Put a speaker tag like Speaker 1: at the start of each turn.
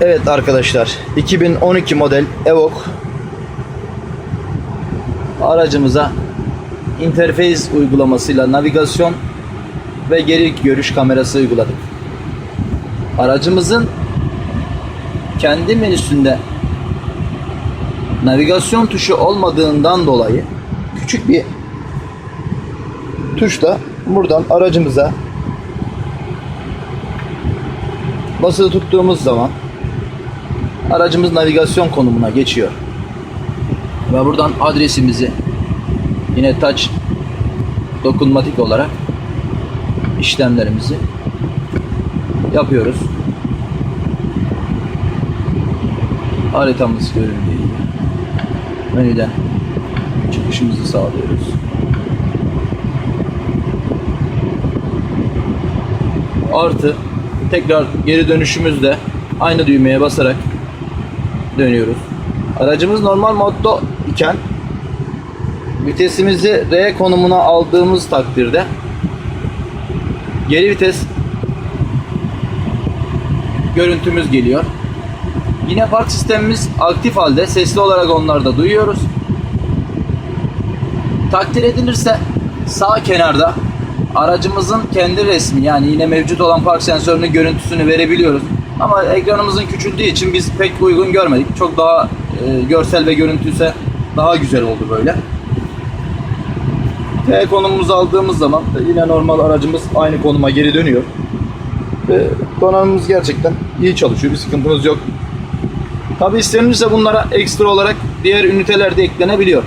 Speaker 1: Evet arkadaşlar 2012 model Evoque aracımıza interface uygulamasıyla navigasyon ve geri görüş kamerası uyguladık. Aracımızın kendi menüsünde navigasyon tuşu olmadığından dolayı küçük bir tuşla buradan aracımıza basılı tuttuğumuz zaman aracımız navigasyon konumuna geçiyor. Ve buradan adresimizi yine touch dokunmatik olarak işlemlerimizi yapıyoruz. Haritamız göründüğü gibi menüden çıkışımızı sağlıyoruz. Artı tekrar geri dönüşümüzde aynı düğmeye basarak dönüyoruz. Aracımız normal modda iken vitesimizi R konumuna aldığımız takdirde geri vites görüntümüz geliyor. Yine park sistemimiz aktif halde sesli olarak onları da duyuyoruz. Takdir edilirse sağ kenarda aracımızın kendi resmi yani yine mevcut olan park sensörünün görüntüsünü verebiliyoruz. Ama ekranımızın küçüldüğü için biz pek uygun görmedik. Çok daha e, görsel ve görüntüse daha güzel oldu böyle. T konumumuzu aldığımız zaman yine normal aracımız aynı konuma geri dönüyor. Ve donanımımız gerçekten iyi çalışıyor. Bir sıkıntımız yok. Tabi istenirse bunlara ekstra olarak diğer üniteler de eklenebiliyor.